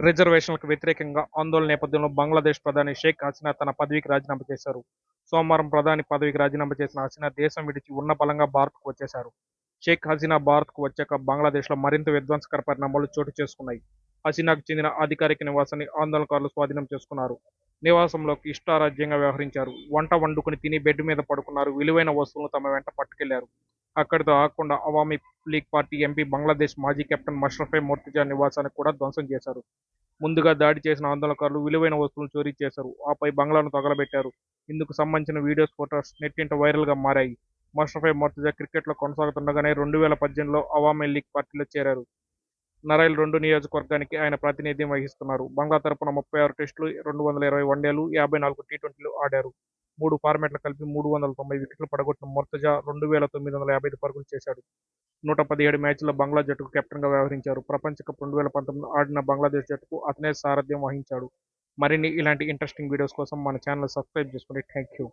రిజర్వేషన్లకు వ్యతిరేకంగా ఆందోళన నేపథ్యంలో బంగ్లాదేశ్ ప్రధాని షేక్ హసీనా తన పదవికి రాజీనామా చేశారు. సోమవారం ప్రధాని పదవికి రాజీనామా చేసిన హసీనా దేశం విడిచి ఉన్న బలంగా భారత్కు వచ్చేశారు. షేక్ హసీనా భారత్కు వచ్చాక బంగ్లాదేశ్లో మరింత విధ్వంసకర పరిణామాలు చోటు చేసుకున్నాయి. హసీనాకు చెందిన అధికారిక నివాసాన్ని ఆందోళనకారులు స్వాధీనం చేసుకున్నారు. నివాసంలోకి ఇష్టారాజ్యంగా వ్యవహరించారు. వంట వండుకుని తిని బెడ్ మీద పడుకున్నారు. విలువైన వస్తువులను తమ వెంట పట్టుకెళ్ళారు. అక్కడితో ఆగకుండా Awami League party MP Bangladesh మాజీ కెప్టెన్ మష్రఫే మోర్తిజా నివాసాన్ని కూడా ధ్వంసం చేశారు. ముందుగా దాడి చేసిన ఆందోళనకారులు విలువైన వస్తువులను చోరీ చేశారు. ఆపై బంగ్లాను తగలబెట్టారు. ఇందుకు సంబంధించిన వీడియోస్ ఫోటోస్ నెట్టింట వైరల్గా మారాయి. మష్రఫే మొర్తుజా క్రికెట్లో కొనసాగుతుండగానే రెండు వేల పద్దెనిమిదిలో అవామీ లీగ్ పార్టీలో చేరారు. నరైల్ రెండు నియోజకవర్గానికి ఆయన ప్రాతినిధ్యం వహిస్తున్నారు. బంగ్లా తరపున ముప్పై ఆరు టెస్టులు రెండు వందల ఇరవై వన్డేలు యాభై నాలుగు టీ ట్వంటీలు ఆడారు. మూడు ఫార్మాట్లు కలిపి మూడు వందల తొంభై వికెట్లు పడగొట్టిన మొర్తజా రెండు వేల తొమ్మిది వందల యాభై ఐదు పరుగులు చేశాడు. నూట పదిహేడు మ్యాచ్ల్లో బంగ్లా జట్టుకు కెప్టెన్గా వ్యవహరించారు. ప్రపంచ కప్ రెండు వేల పంతొమ్మిది ఆడిన బంగ్లాదేశ్ జట్టుకు అతనే సారథ్యం వహించాడు. మరిన్ని ఇలాంటి ఇంట్రెస్టింగ్ వీడియోస్ కోసం మన ఛానల్ సబ్స్క్రైబ్ చేసుకోండి థ్యాంక్ యూ